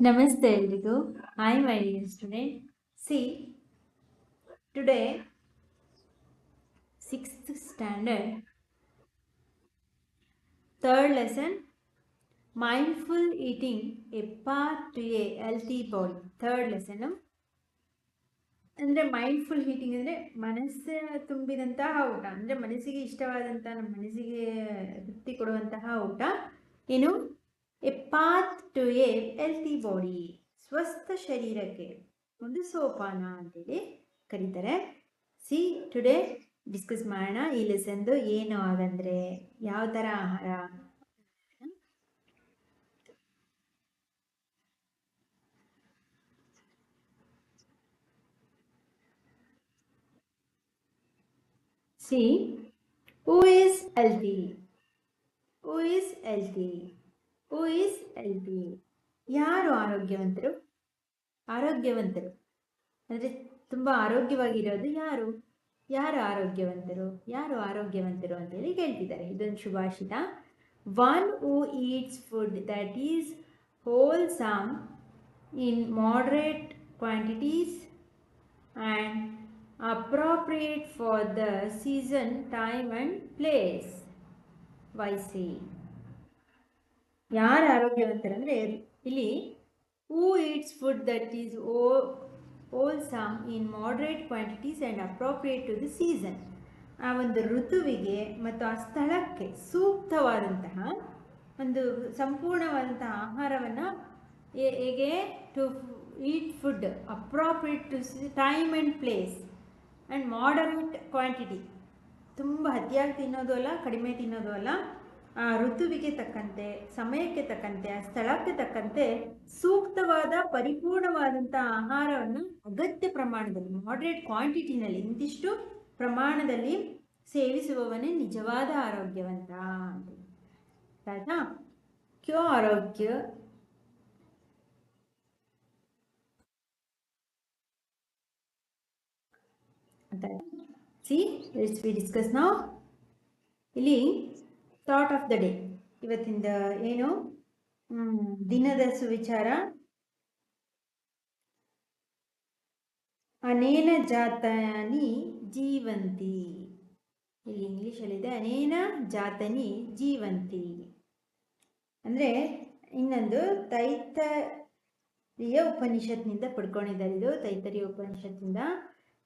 ನಮಸ್ತೆ ಎಲ್ಲಿದು hi my dear student see today sixth standard third lesson mindful eating a part to a healthy body third lesson ಅಂದರೆ mindful eating ಅಂದರೆ ಮನಸ್ಸು ತುಂಬಿದಂತಹ ಊಟ. ಅಂದರೆ ಮನಸ್ಸಿಗೆ ಇಷ್ಟವಾದಂಥ ನಮ್ಮ ಮನಸ್ಸಿಗೆ ತೃಪ್ತಿ ಕೊಡುವಂತಹ ಊಟ. ಏನು? A path to a healthy body ಸ್ವಸ್ಥ ಶರೀರಕ್ಕೆ. ಒಂದು ಸೋಪಾನ ಅಂತೇಳಿ ಕರೀತಾರೆ. ಸಿ, ಟುಡೇ ಡಿಸ್ಕಸ್ ಮಾಡೋಣ. ಈ ಲೆಸನ್ದು ಏನು ಹಾಗಂದರೆ ಯಾವ ಥರ ಆಹಾರ? See, who is healthy who is healthy who is healthy ಯಾರು ಆರೋಗ್ಯವಂತರು? ಆರೋಗ್ಯವಂತರು. ಅಂದರೆ ತುಂಬ ಆರೋಗ್ಯವಾಗಿರೋದು ಯಾರು? ಯಾರು ಆರೋಗ್ಯವಂತರು? ಯಾರು ಆರೋಗ್ಯವಂತರು ಅಂತೇಳಿ ಕೇಳ್ತಿದ್ದಾರೆ ಇದೊಂದು ಶುಭಾಷಿತ one who eats food that is wholesome in moderate quantities and appropriate for the season time and place YC ಯಾರು ಆರೋಗ್ಯವಂತರಂದರೆ ಇಲ್ಲಿ who eats food that is O wholesome in moderate quantities and appropriate to the season ಆ ಒಂದು ಋತುವಿಗೆ ಮತ್ತು ಆ ಸ್ಥಳಕ್ಕೆ ಸೂಕ್ತವಾದಂತಹ ಒಂದು ಸಂಪೂರ್ಣವಾದಂತಹ ಆಹಾರವನ್ನು ಹೇಗೆ to eat food appropriate to time and place and moderate quantity ತುಂಬ ಅತಿಯಾಗಿ ತಿನ್ನೋದು ಅಲ್ಲ, ಕಡಿಮೆ ತಿನ್ನೋದು ಅಲ್ಲ. ಋತುವಿಗೆ ತಕ್ಕಂತೆ, ಸಮಯಕ್ಕೆ ತಕ್ಕಂತೆ ಆ ಸ್ಥಳಕ್ಕೆ ತಕ್ಕಂತೆ ಸೂಕ್ತವಾದ ಪರಿಪೂರ್ಣವಾದಂಥ ಆಹಾರವನ್ನು ಅಗತ್ಯ ಪ್ರಮಾಣದಲ್ಲಿ ಮಾಡ್ರೇಟ್ ಕ್ವಾಂಟಿಟಿನಲ್ಲಿ ಇಂತಿಷ್ಟು ಪ್ರಮಾಣದಲ್ಲಿ ಸೇವಿಸುವವನೇ ನಿಜವಾದ ಆರೋಗ್ಯವಂತ ಅಂತ. ಆಯ್ತಾ? ಕ್ಯೋ ಆರೋಗ್ಯ. ಸಿ ವಿ ಡಿಸ್ಕಸ್ ನಾವು ಇಲ್ಲಿ ಥಾಟ್ ಆಫ್ ದ ಡೇ ಇವತ್ತಿಂದ ಏನು? ದಿನದ ಸುವಿಚಾರ. ಅನೇನ ಜಾತನಿ ಜೀವಂತಿ. ಇಲ್ಲಿ ಇಂಗ್ಲೀಷಲ್ಲಿದೆ ಅನೇನ ಜಾತನಿ ಜೀವಂತಿ. ಅಂದರೆ ಇನ್ನೊಂದು ತೈತರಿಯ ಉಪನಿಷತ್ನಿಂದ ಪಡ್ಕೊಂಡಿದ್ದಾರೆ ಇದು, ತೈತರಿಯ ಉಪನಿಷತ್ತಿಂದ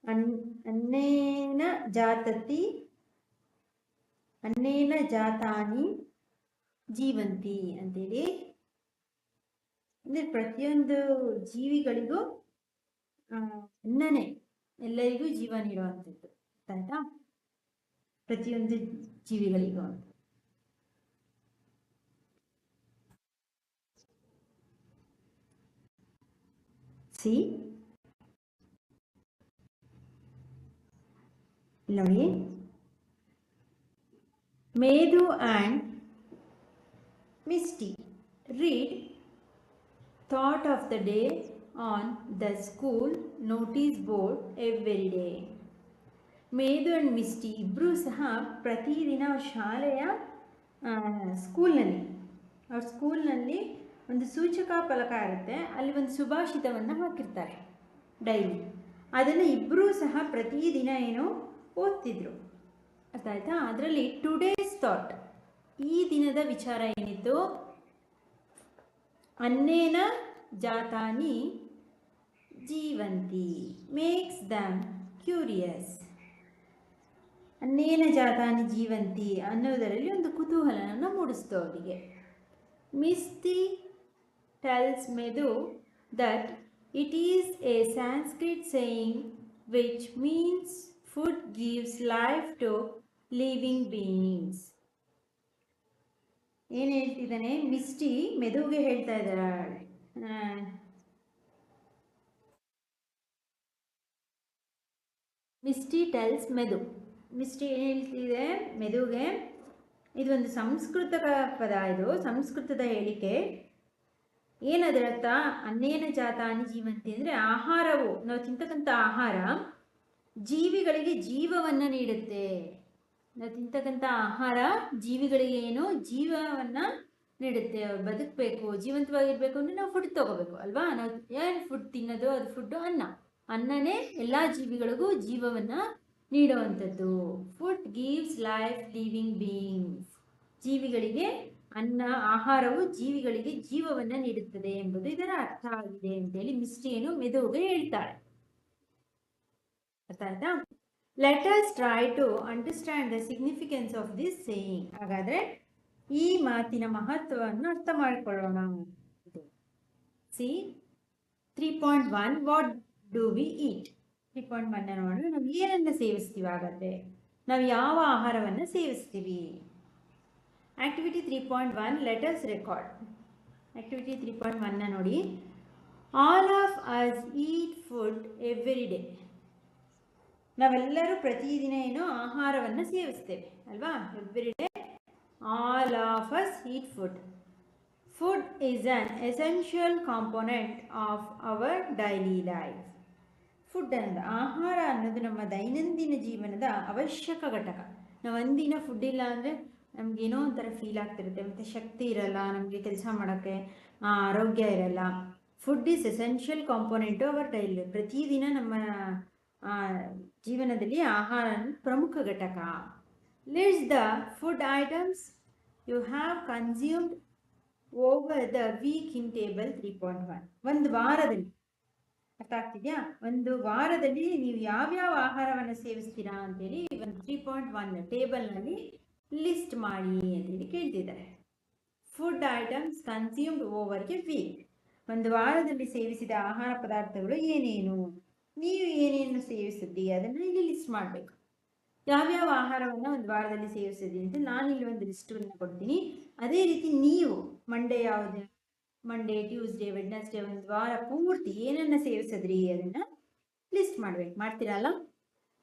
ಅನ್, ಅನ್ನೇನ ಜಾತತಿ ಅನ್ನೇನ ಜಾತಾನಿ ಜೀವಂತಿ ಅಂತೇಳಿ. ಅಂದರೆ ಪ್ರತಿಯೊಂದು ಜೀವಿಗಳಿಗೂ ಅನ್ನನೇ ಎಲ್ಲರಿಗೂ ಜೀವ ನೀಡುವಂಥದ್ದು ಆಯ್ತಾ ಪ್ರತಿಯೊಂದು ಜೀವಿಗಳಿಗೂ ಸಿ. ನೋಡಿ. Medu and Misty read thought of the day on the school notice board every day Medu and Misty ಇಬ್ಬರೂ ಸಹ ಪ್ರತಿದಿನ ಶಾಲೆಯ ಸ್ಕೂಲ್ನಲ್ಲಿ ಅವ್ರ ಸ್ಕೂಲ್ನಲ್ಲಿ ಒಂದು ಸೂಚಕ ಫಲಕ ಇರುತ್ತೆ. ಅಲ್ಲಿ ಒಂದು ಸುಭಾಷಿತವನ್ನು ಹಾಕಿರ್ತಾರೆ ಡೈಲಿ ಅದನ್ನು ಇಬ್ಬರೂ ಸಹ ಪ್ರತಿದಿನ ಏನು ಓದ್ತಿದ್ರು. ಅರ್ಥ ಆಯ್ತಾ? ಅದರಲ್ಲಿ ಟುಡೇಸ್ ಥಾಟ್ ಈ ದಿನದ ವಿಚಾರ ಏನಿತ್ತು? ಅನ್ನೇನ ಜಾತಾನಿ ಜೀವಂತಿ ಮೇಕ್ಸ್ ದಮ್ ಕ್ಯೂರಿಯಸ್ ಅನ್ನೇನ ಜಾತಾನಿ ಜೀವಂತಿ ಅನ್ನೋದರಲ್ಲಿ ಒಂದು ಕುತೂಹಲನ ಮೂಡಿಸ್ತು ಅವರಿಗೆ. Misty tells Medu that it is a Sanskrit saying which means food gives life to living beings ಏನು ಹೇಳ್ತಿದ್ದಾನೆ? ಮಿಸ್ಟಿ ಮೆದುಗೆ ಹೇಳ್ತಾ ಇದ್ದಾಳೆ. ಮಿಸ್ಟಿ ಟೆಲ್ಸ್ ಮೆದು. ಮಿಸ್ಟಿ ಏನು ಹೇಳ್ತಿದೆ? ಮೆದುಗೆ. ಇದೊಂದು ಸಂಸ್ಕೃತ ಪದ ಇದು, ಸಂಸ್ಕೃತದ ಹೇಳಿಕೆ. ಏನದರರ್ಥ? ಅನ್ನೇನ ಜಾತಾನಿ ಜೀವಂತಿ ಅಂದರೆ ಆಹಾರವು. ನಾವು ತಿಂತಕ್ಕಂಥ ಆಹಾರ ಜೀವಿಗಳಿಗೆ ಜೀವವನ್ನು ನೀಡುತ್ತೆ. ತಿಂತಕ್ಕಂಥ ಆಹಾರ ಜೀವಿಗಳಿಗೆ ಏನು ಜೀವವನ್ನು ನೀಡುತ್ತೆ, ಬದುಕಬೇಕು, ಜೀವಂತವಾಗಿರ್ಬೇಕು ಅಂದರೆ ನಾವು ಫುಡ್ ತಗೋಬೇಕು, ಅಲ್ವಾ? ನಾವು ಏನು ಫುಡ್ ತಿನ್ನೋದು, ಅದು ಫುಡ್ಡು ಅನ್ನ. ಅನ್ನನೇ ಎಲ್ಲ ಜೀವಿಗಳಿಗೂ ಜೀವವನ್ನು ನೀಡುವಂಥದ್ದು. Food gives life living beings ಜೀವಿಗಳಿಗೆ ಅನ್ನ, ಆಹಾರವು ಜೀವಿಗಳಿಗೆ ಜೀವವನ್ನು ನೀಡುತ್ತದೆ ಎಂಬುದು ಇದರ ಅರ್ಥ ಆಗಿದೆ ಅಂತೇಳಿ ಮಿಸ್ಟಿಯನ್ನು ಮೆದುಗೆ ಹೇಳ್ತಾಳೆ ಅರ್ಥ ಆಯ್ತಾ? Let us try to understand the significance of this saying ಹಾಗಾದರೆ ಈ ಮಾತಿನ ಮಹತ್ವವನ್ನು ಅರ್ಥ ಮಾಡಿಕೊಳ್ಳೋಣ. See three point one what do we eat three point one ನೋಡೋಣ. ನಾವು ಏನನ್ನು ಸೇವಿಸ್ತೀವಿ ಹಾಗಾದ್ರೆ? ನಾವು ಯಾವ ಆಹಾರವನ್ನು ಸೇವಿಸ್ತೀವಿ? Activity three point one letters record activity three point ಒನ್ನ ನೋಡಿ all of us eat food every day ನಾವೆಲ್ಲರೂ ಪ್ರತಿದಿನ ಏನು ಆಹಾರವನ್ನು ಸೇವಿಸ್ತೇವೆ, ಅಲ್ವಾ? Every day all of us eat food food is an essential component of our daily life food ಅನ್ನೋದು ಆಹಾರ ಅನ್ನೋದು ನಮ್ಮ ದೈನಂದಿನ ಜೀವನದ ಅವಶ್ಯಕ ಘಟಕ. ನಾವು ಒಂದಿನ ಫುಡ್ ಇಲ್ಲ ಅಂದರೆ ನಮಗೇನೋ ಒಂಥರ ಫೀಲ್ ಆಗ್ತಿರುತ್ತೆ. ಮತ್ತು ಶಕ್ತಿ ಇರಲ್ಲ, ನಮಗೆ ಕೆಲಸ ಮಾಡೋಕ್ಕೆ ಆರೋಗ್ಯ ಇರಲ್ಲ. Food is essential component our daily ಪ್ರತಿದಿನ ನಮ್ಮ ಜೀವನದಲ್ಲಿ ಆಹಾರ ಪ್ರಮುಖ ಘಟಕ. List the food items you have consumed over the week in table three point one ಒಂದು ವಾರದಲ್ಲಿ. ಅರ್ಥ ಆಗ್ತಿದ್ಯಾ? ಒಂದು ವಾರದಲ್ಲಿ ನೀವು ಯಾವ್ಯಾವ ಆಹಾರವನ್ನು ಸೇವಿಸ್ತೀರಾ ಅಂತೇಳಿ ಒಂದು ತ್ರೀ ಪಾಯಿಂಟ್ ಒನ್ ಟೇಬಲ್ನಲ್ಲಿ ಲಿಸ್ಟ್ ಮಾಡಿ ಅಂತೇಳಿ ಕೇಳ್ತಿದ್ದಾರೆ. Food items consumed over a week ಒಂದು ವಾರದಲ್ಲಿ ಸೇವಿಸಿದ ಆಹಾರ ಪದಾರ್ಥಗಳು ಏನೇನು? ನೀವು ಏನೇನು ಸೇವಿಸಿದ್ದೀರಿ? ಅದನ್ನ ಇಲ್ಲಿ ಲಿಸ್ಟ್ ಮಾಡಬೇಕು. ಯಾವ್ಯಾವ ಆಹಾರವನ್ನು ಒಂದು ವಾರದಲ್ಲಿ ಸೇವಿಸಿದ್ದೀನಿ ಅಂತ ನಾನು ಇಲ್ಲಿ ಒಂದು ಲಿಸ್ಟನ್ನು ಕೊಡ್ತೀನಿ. ಅದೇ ರೀತಿ ನೀವು ಮಂಡೇ ಯಾವುದು? ಮಂಡೇ ಟ್ಯೂಸ್ಡೇ ವೆಡ್ನೆಸ್ಡೇ ಒಂದು ವಾರ ಪೂರ್ತಿ ಏನನ್ನ ಸೇವಿಸಿದ್ರಿ ಅದನ್ನ ಲಿಸ್ಟ್ ಮಾಡ್ಬೇಕು. ಮಾಡ್ತೀರಲ್ಲ?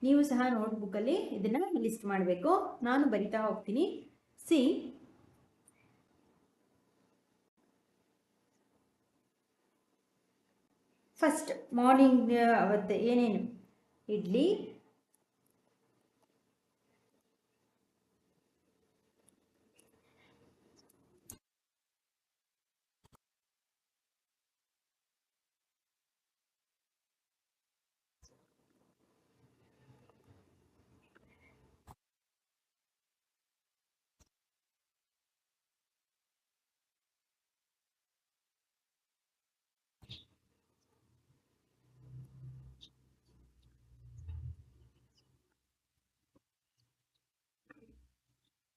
ನೀವು ಸಹ ನೋಟ್ಬುಕ್ಕಲ್ಲಿ ಇದನ್ನ ಲಿಸ್ಟ್ ಮಾಡಬೇಕು. ನಾನು ಬರಿತಾ ಹೋಗ್ತೀನಿ. ಸಿ ಫಸ್ಟ್ ಮಾರ್ನಿಂಗ್ ಅವತ್ತು ಏನೇನು ಇಡ್ಲಿ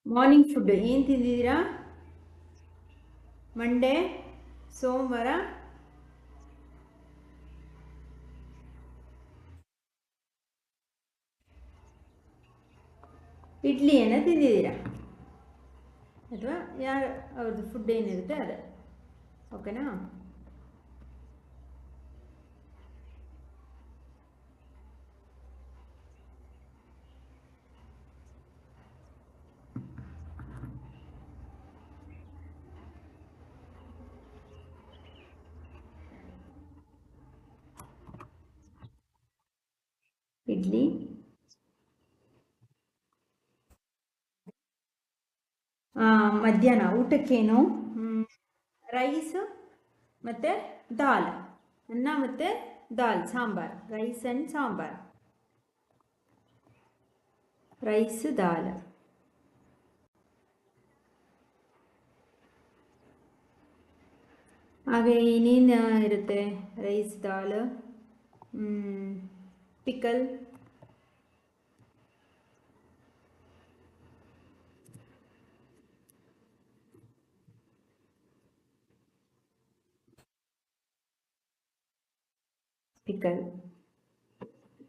ಮಾರ್ನಿಂಗ್ ಫುಡ್ ಏನು ತಿಂದಿದ್ದೀರಾ? ಮಂಡೇ ಸೋಮವಾರ? ಇಡ್ಲಿಯನ್ನು ತಿಂದಿದ್ದೀರಾ? ಅಥವಾ ಯಾರು, ಅವ್ರದ್ದು ಫುಡ್ ಏನಿರುತ್ತೆ ಅದು? ಓಕೆನಾ ಇಡ್ಲಿ ಆ, ಮಧ್ಯಾಹ್ನ ಊಟಕ್ಕೇನು ರೈಸ್ ಮತ್ತು ದಾಲ್. ಅನ್ನ ಮತ್ತು ದಾಲ್ sambar. Rice and sambar. Rice ದಾಲ್. ಹಾಗೆ ಇನ್ನೇನು ಇರುತ್ತೆ? ರೈಸ್ ದಾಲ್. ಪಿಕಲ್ ಪಿಕಲ್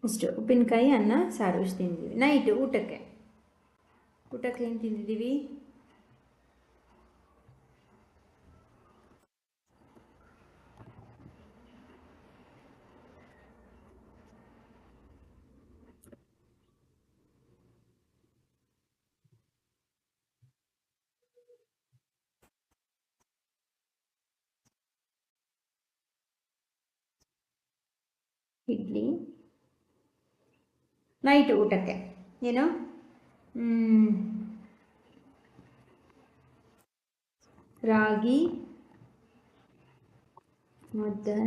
ಇಷ್ಟು ಉಪ್ಪಿನಕಾಯಿ ಅನ್ನ ಸಾರು ಇಷ್ಟು ತಿಂದಿದ್ದೀವಿ ನೈಟ್ ಊಟಕ್ಕೆ ಊಟಕ್ಕೆ ಏನು ತಿಂದಿದ್ದೀವಿ ಇಡ್ಲಿ ನೈಟ್ ಊಟಕ್ಕೆ ಏನು? ರಾಗಿ ಮುದ್ದೆ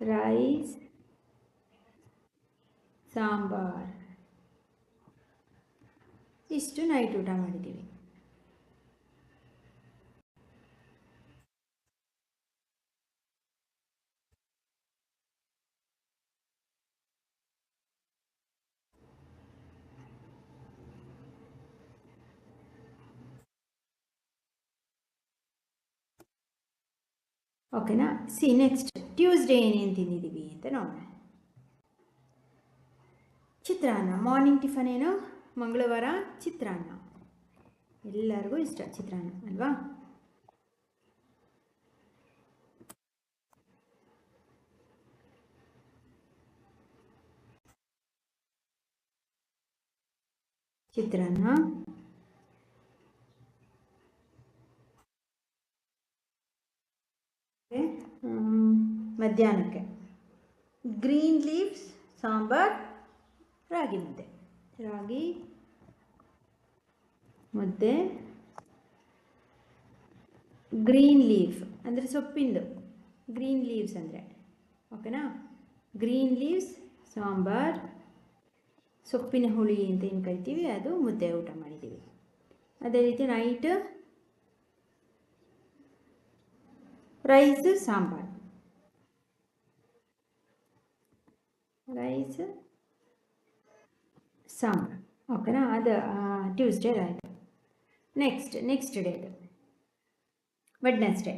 ರೈಸ್ ಸಾಂಬಾರ್. ಇಷ್ಟು ನೈಟ್ ಊಟ ಮಾಡಿದ್ದೀವಿ. ಓಕೆನಾ ಸಿ ನೆಕ್ಸ್ಟ್ ಟ್ಯೂಸ್ಡೇ ಏನೇನು ತಿಂದಿದ್ದೀವಿ ಅಂತ ನೋಡೋಣ. ಚಿತ್ರಾನ್ನ ಮಾರ್ನಿಂಗ್ ಟಿಫನ್ ಏನು? ಮಂಗಳವಾರ ಚಿತ್ರಾನ್ನ. ಎಲ್ಲರಿಗೂ ಇಷ್ಟ ಚಿತ್ರಾನ್ನ, ಅಲ್ವಾ? ಚಿತ್ರಾನ್ನ. ಮಧ್ಯಾಹ್ನಕ್ಕೆ. ಗ್ರೀನ್ ಲೀವ್ಸ್ ಸಾಂಬಾರ್, ರಾಗಿ ಮುದ್ದೆ. ರಾಗಿ, ಮುದ್ದೆ. ಗ್ರೀನ್ ಲೀಫ್ ಅಂದರೆ ಸೊಪ್ಪಿಂದು. ಗ್ರೀನ್ ಲೀವ್ಸ್ ಅಂದರೆ ಓಕೆನಾ ಗ್ರೀನ್ ಲೀವ್ಸ್ ಸಾಂಬಾರ್, ಸೊಪ್ಪಿನ ಹುಳಿ ಅಂತ ಏನು ಕರಿತೀವಿ, ಅದು ಮುದ್ದೆ ಊಟ ಮಾಡಿದ್ದೀವಿ. ಅದೇ ರೀತಿ night rice sambar. Rice sambar ಓಕೆನಾ ಅದು ಟ್ಯೂಸ್ಡೇ ಆಯಿತು ನೆಕ್ಸ್ಟ್ ನೆಕ್ಸ್ಟ್ ಡೇದು ವೆಡ್ನೆಸ್ಡೇ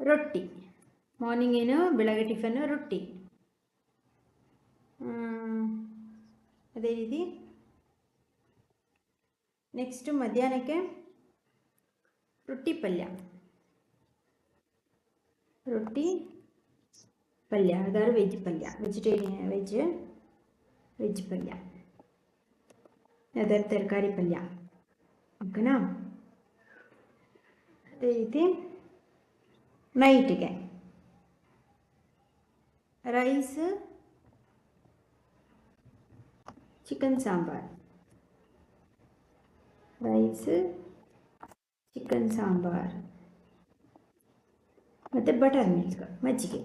ರೊಟ್ಟಿ ಮಾರ್ನಿಂಗ್ ಏನು ಬೆಳಗ್ಗೆ ಟಿಫನ್ನು ರೊಟ್ಟಿ ಅದೇ ರೀತಿ ನೆಕ್ಸ್ಟ್ ಮಧ್ಯಾಹ್ನಕ್ಕೆ ರೊಟ್ಟಿ ಪಲ್ಯ ರೊಟ್ಟಿ ಪಲ್ಯ ಯಾವ್ದಾದ್ರು ವೆಜ್ ಪಲ್ಯ ವೆಜಿಟೇರಿಯನ್ ವೆಜ್ ವೆಜ್ ಪಲ್ಯ ಯಾವ್ದಾದ್ರು ತರಕಾರಿ ಪಲ್ಯ ಓಕೆನಾ ಅದೇ ರೀತಿ ನೈಟಿಗೆ rice chicken sambar rice chicken sambar ಮತ್ತು ಬಟರ್ ಮಿಲ್ಕ್ ಮಜ್ಜಿಗೆ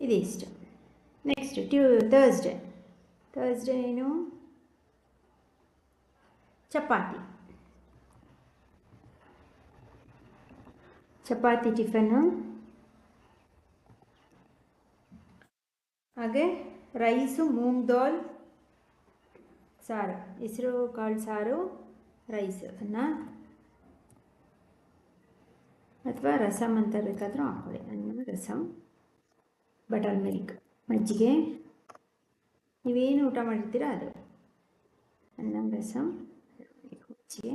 ಇದಿಷ್ಟು ನೆಕ್ಸ್ಟ್ ಟ್ಯೂ ಥರ್ಸ್ಡೇ ಥರ್ಸ್ಡೇ ಏನು ಚಪಾತಿ ಚಪಾತಿ ಟಿಫನ್ನು ಹಾಗೆ ರೈಸು ಮೂಂಗ್ ದಾಲ್ ಸಾರು ಹೆಸರು ಕಾಳು ಸಾರು ರೈಸ್ ಅನ್ನ ಅಥವಾ ರಸಮ್ ಅಂತ ಬೇಕಾದರೂ ಹಾಕೊಳ್ಳಿ ಅನ್ನ ರಸಮ್ ಬಟರ್ ಮಿಲ್ಕ್ ಮಜ್ಜಿಗೆ. ನೀವೇನು ಊಟ ಮಾಡಿರ್ತೀರ ಅದು? ಅನ್ನ ರಸಮ್ ಮಜ್ಜಿಗೆ.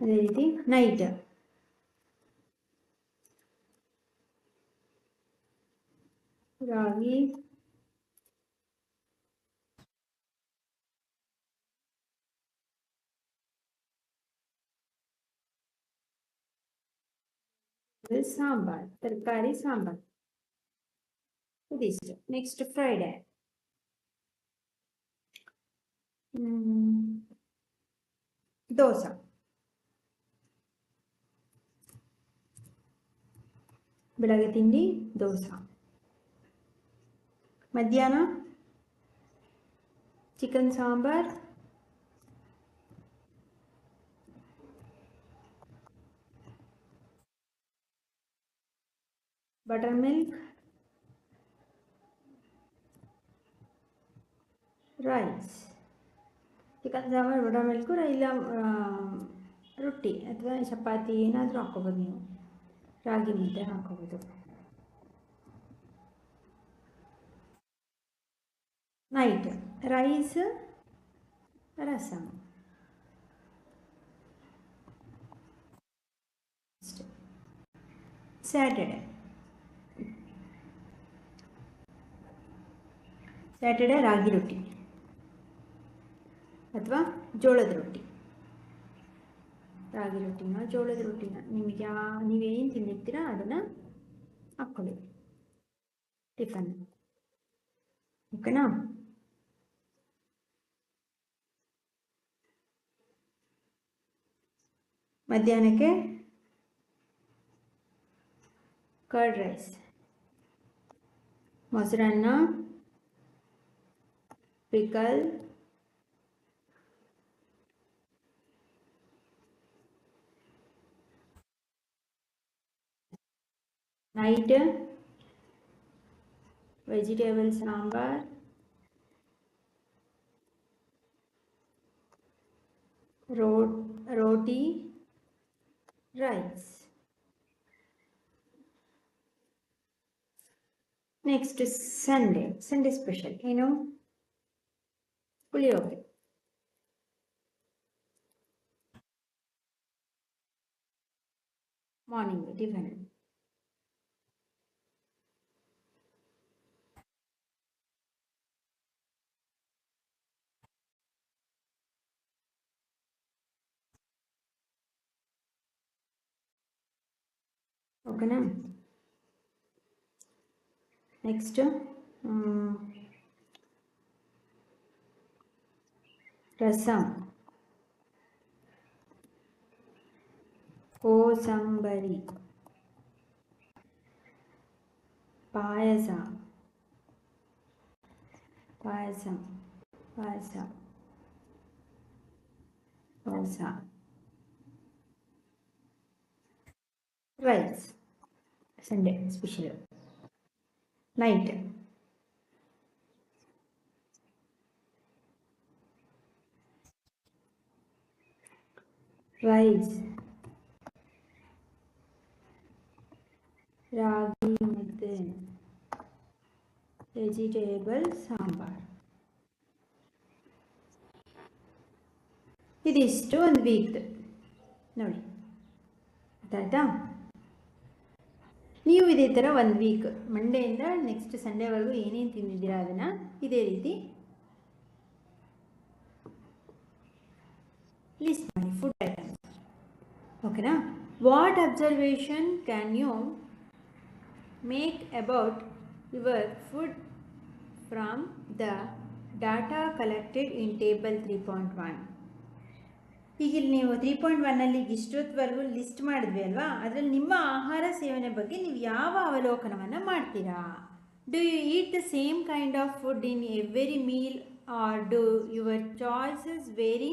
ಅದೇ ರೀತಿ ನೈಟ್ ರಾಗಿ. ಸಾಂಬಾರ್, ತರಕಾರಿ ಸಾಂಬಾರ್. ಇದಿಷ್ಟು ನೆಕ್ಸ್ಟ್ ಫ್ರೈಡೆ ದೋಸೆ ಬೆಳಗ್ಗೆ ತಿಂಡಿ ದೋಸೆ ಮಧ್ಯಾಹ್ನ chicken sambar butter milk rice chicken sambar butter milk ಇಲ್ಲ ಆ, ರೊಟ್ಟಿ ಅಥವಾ ಚಪಾತಿ ಏನಾದರೂ ಹಾಕ್ಕೋಬೋದು ನೀವು. ರಾಗಿ ಮುದ್ದೆ ಹಾಕ್ಕೋಬೋದು. Night rice. Rasam Saturday Saturday ragi ರೊಟ್ಟಿ. ಅಥವಾ ಜೋಳದ ರೊಟ್ಟಿ. ರಾಗಿ ರೊಟ್ಟಿನ ಜೋಳದ ರೊಟ್ಟಿನ ನಿಮಗೆ ಯಾ ನೀವೇನು ತಿಂದಿರ್ತೀರ ಅದನ್ನು ಹಾಕ್ಕೊಳ್ಳಿ ಟಿಫನ್. ಓಕೆನಾ? ಮಧ್ಯಾಹ್ನಕ್ಕೆ ಕರ್ಡ್ ರೈಸ್. ಮೊಸರನ್ನ, pickle Night vegetable sambar. Rot roti. Rice. Next is sunday. Sunday special you know? Okay, morning different. ఓకేనా నెక్స్ట్ రసం కోసంబరి పాయస పాయసం పాయస పాయస rice Sunday special night rice ragi mudde vegetable sambar ಇದಿಷ್ಟು ಒಂದು ವೀಕ್ ನೋಡಿ ಗೊತ್ತಾಯ್ತಾ ನೀವು ಇದೇ ಥರ ಒಂದು ವೀಕ್ ಮಂಡೆಯಿಂದ ನೆಕ್ಸ್ಟ್ ಸಂಡೇವರೆಗೂ ಏನೇನು ತಿಂದಿದ್ದೀರಾ ಅದನ್ನು? ಇದೇ ರೀತಿ. ಲಿಸ್ಟ್ ಮಾಡಿ ಫುಡ್ ಐಟಮ್ಸ್ ಓಕೆನಾ what observation can you make about your food from the data collected in table three point one ಈಗ ಇಲ್ಲಿ ನೀವು ತ್ರೀ ಪಾಯಿಂಟ್ ಒನ್ನಲ್ಲಿ ಇಷ್ಟೊತ್ತವರೆಗೂ ಲಿಸ್ಟ್ ಮಾಡಿದ್ವಿ ಅಲ್ವಾ? ಅದರಲ್ಲಿ ನಿಮ್ಮ ಆಹಾರ ಸೇವನೆ ಬಗ್ಗೆ ನೀವು ಯಾವ ಅವಲೋಕನವನ್ನು ಮಾಡ್ತೀರಾ? Do you eat the same kind of food in every meal or do your choices vary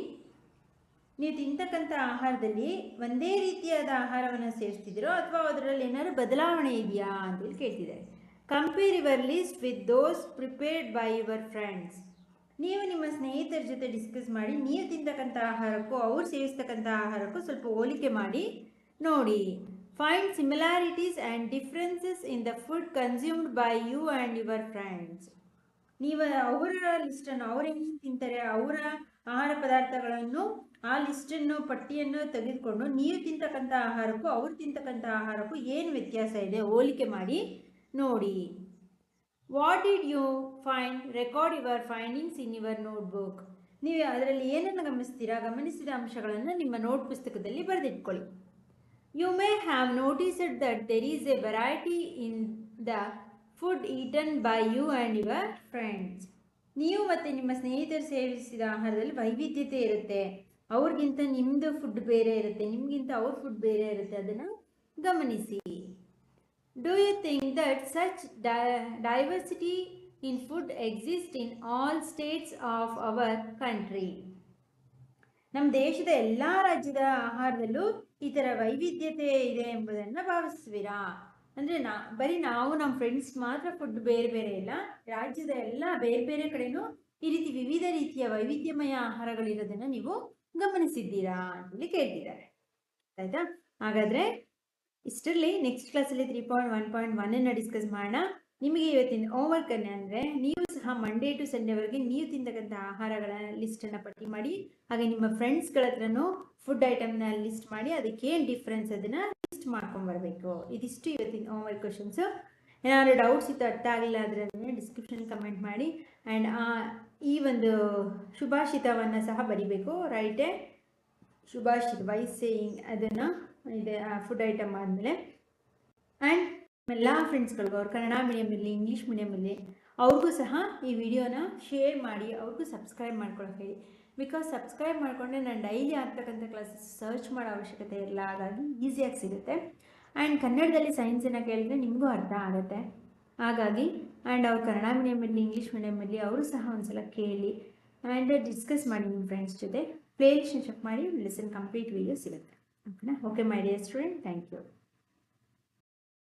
ನೀವು ತಿಂತಕ್ಕಂಥ ಆಹಾರದಲ್ಲಿ ಒಂದೇ ರೀತಿಯಾದ ಆಹಾರವನ್ನು ಸೇರಿಸ್ತಿದ್ದೀರೋ ಅಥವಾ ಅದರಲ್ಲಿ ಏನಾದ್ರು ಬದಲಾವಣೆ ಇದೆಯಾ ಅಂತೇಳಿ ಕೇಳ್ತಿದ್ದಾರೆ. Compare your list with those prepared by your friends ನೀವು ನಿಮ್ಮ ಸ್ನೇಹಿತರ ಜೊತೆ ಡಿಸ್ಕಸ್ ಮಾಡಿ, ನೀವು ತಿಂತಕ್ಕಂಥ ಆಹಾರಕ್ಕೂ, ಅವ್ರು ಸೇವಿಸ್ತಕ್ಕಂಥ ಆಹಾರಕ್ಕೂ ಸ್ವಲ್ಪ ಹೋಲಿಕೆ ಮಾಡಿ, ನೋಡಿ. Find similarities and differences in the food consumed by you and your friends ನೀವು ಅವರ ಲಿಸ್ಟನ್ನು ಏನು ತಿಂತಾರೆ, ಅವರ ಆಹಾರ ಪದಾರ್ಥಗಳನ್ನು ಆ ಲಿಸ್ಟನ್ನು ಪಟ್ಟಿಯನ್ನು ತೆಗೆದುಕೊಂಡು ನೀವು ತಿಂತಕ್ಕಂಥ ಆಹಾರಕ್ಕೂ, ಅವ್ರು ತಿಂತಕ್ಕಂಥ ಆಹಾರಕ್ಕೂ ಏನು ವ್ಯತ್ಯಾಸ ಇದೆ? ಹೋಲಿಕೆ ಮಾಡಿ, ನೋಡಿ. What did you find record your findings in your notebook ನೀವು ಅದರಲ್ಲಿ ಏನನ್ನು ಗಮನಿಸ್ತೀರಾ? ಗಮನಿಸಿದ ಅಂಶಗಳನ್ನು ನಿಮ್ಮ ನೋಟ್ ಪುಸ್ತಕದಲ್ಲಿ ಬರೆದಿಟ್ಕೊಳ್ಳಿ. You may have noticed that there is a variety in the food eaten by you and your friends ನೀವು ಮತ್ತು ನಿಮ್ಮ ಸ್ನೇಹಿತರು ಸೇವಿಸಿದ ಆಹಾರದಲ್ಲಿ ವೈವಿಧ್ಯತೆ ಇರುತ್ತೆ. ಅವ್ರಿಗಿಂತ ನಿಮ್ಮದು ಫುಡ್ ಬೇರೆ ಇರುತ್ತೆ. ನಿಮಗಿಂತ ಅವ್ರ ಫುಡ್ ಬೇರೆ ಇರುತ್ತೆ. ಅದನ್ನು ಗಮನಿಸಿ. Do you think that such diversity in food exist in all states of our country ನಮ್ಮ ದೇಶದ ಎಲ್ಲ ರಾಜ್ಯದ ಆಹಾರದಲ್ಲೂ ಈ ಥರ ವೈವಿಧ್ಯತೆ ಇದೆ ಎಂಬುದನ್ನು ಭಾವಿಸುವಿರಾ ಅಂದರೆ ನಾ, ಬರೀ ನಾವು ನಮ್ಮ ಫ್ರೆಂಡ್ಸ್ ಮಾತ್ರ ಫುಡ್ ಬೇರೆ ಬೇರೆ ಇಲ್ಲ, ರಾಜ್ಯದ ಎಲ್ಲ ಬೇರೆ ಬೇರೆ ಕಡೆನೂ ಈ ರೀತಿ ವಿವಿಧ ರೀತಿಯ ವೈವಿಧ್ಯಮಯ ಆಹಾರಗಳಿರೋದನ್ನು ನೀವು ಗಮನಿಸಿದ್ದೀರಾ ಅಂತೇಳಿ ಕೇಳ್ತಿದ್ದಾರೆ. ಆಯ್ತಾ? ಹಾಗಾದರೆ ಇಷ್ಟರಲ್ಲಿ ನೆಕ್ಸ್ಟ್ ಕ್ಲಾಸಲ್ಲಿ ತ್ರೀ ಪಾಯಿಂಟ್ ಒನ್ ಪಾಯಿಂಟ್ ಒನ್ನನ್ನು ಡಿಸ್ಕಸ್ ಮಾಡೋಣ. ನಿಮಗೆ ಇವತ್ತಿನ ಹೋಮ್ವರ್ಕ್ ಅಂದರೆ ನೀವು ಸಹ ಮಂಡೇ ಟು ಸಂಡೇವರೆಗೆ ನೀವು ತಿಂತಕ್ಕಂಥ ಆಹಾರಗಳ ಲಿಸ್ಟನ್ನು ಪಟ್ಟಿ ಮಾಡಿ, ಹಾಗೆ ನಿಮ್ಮ ಫ್ರೆಂಡ್ಸ್ಗಳ ಹತ್ರನೂ ಫುಡ್ ಐಟಮ್ನ ಲಿಸ್ಟ್ ಮಾಡಿ ಅದಕ್ಕೇನು ಡಿಫ್ರೆನ್ಸ್ ಅದನ್ನು ಲಿಸ್ಟ್ ಮಾಡ್ಕೊಂಬರ್ಬೇಕು ಇದಿಷ್ಟು ಇವತ್ತಿನ ಹೋಮ್ವರ್ಕ್ ಕ್ವಶನ್ಸು ಏನಾದರೂ ಡೌಟ್ಸ್ ಇತ್ತು, ಅರ್ಥ ಆಗಿಲ್ಲ ಅದನ್ನು ಡಿಸ್ಕ್ರಿಪ್ಷನ್ ಕಮೆಂಟ್ ಮಾಡಿ ಆ್ಯಂಡ್ ಈ ಒಂದು ಶುಭಾಷಿತವನ್ನು ಸಹ ಬರಿಬೇಕು. ರೈಟೇ ಶುಭಾಷಿತ ವೈಸ್ ಸೇಯಿಂಗ್ ಅದನ್ನು, ಇದೆ ಫುಡ್ ಐಟಮ್ ಆದಮೇಲೆ. ಆ್ಯಂಡ್ ಎಲ್ಲ ಫ್ರೆಂಡ್ಸ್ಗಳಿಗೂ ಅವ್ರು ಕನ್ನಡ ಮೀಡಿಯಮ್ ಇರಲಿ ಇಂಗ್ಲೀಷ್ ಮೀಡಿಯಮ್ ಇರಲಿ, ಅವ್ರಿಗೂ ಸಹ ಈ ವಿಡಿಯೋನ ಶೇರ್ ಮಾಡಿ, ಅವ್ರಿಗೂ ಸಬ್ಸ್ಕ್ರೈಬ್ ಮಾಡ್ಕೊಳಕ್ಕೆ ಹೇಳಿ. ಬಿಕಾಸ್ ಸಬ್ಸ್ಕ್ರೈಬ್ ಮಾಡಿಕೊಂಡ್ರೆ ನಾನು ಡೈಲಿ ಆಗ್ತಕ್ಕಂಥ ಕ್ಲಾಸಸ್ ಸರ್ಚ್ ಮಾಡೋ ಅವಶ್ಯಕತೆ ಇರಲ್ಲ, ಹಾಗಾಗಿ ಈಸಿಯಾಗಿ ಸಿಗುತ್ತೆ. ಆ್ಯಂಡ್ ಕನ್ನಡದಲ್ಲಿ ಸೈನ್ಸನ್ನು ಕೇಳಿದ್ರೆ ನಿಮಗೂ ಅರ್ಥ ಆಗುತ್ತೆ. ಹಾಗಾಗಿ ಆ್ಯಂಡ್ ಅವ್ರು ಕನ್ನಡ ಮೀಡಿಯಮ್ ಇರಲಿ ಇಂಗ್ಲೀಷ್ ಮೀಡಿಯಮ್ ಇರಲಿ, ಅವರು ಸಹ ಒಂದ್ಸಲ ಕೇಳಿ ಆ್ಯಂಡ್ ಡಿಸ್ಕಸ್ ಮಾಡಿ ನಿಮ್ಮ ಫ್ರೆಂಡ್ಸ್ ಜೊತೆ ಪ್ಲೇ ಲಿಸ್ಟ್ನ ಚೆಕ್ ಮಾಡಿ ಲಿಸನ್ ಕಂಪ್ಲೀಟ್ ವೀಡಿಯೋ ಸಿಗುತ್ತೆ. ಓಕೆನಾ okay my dear student thank you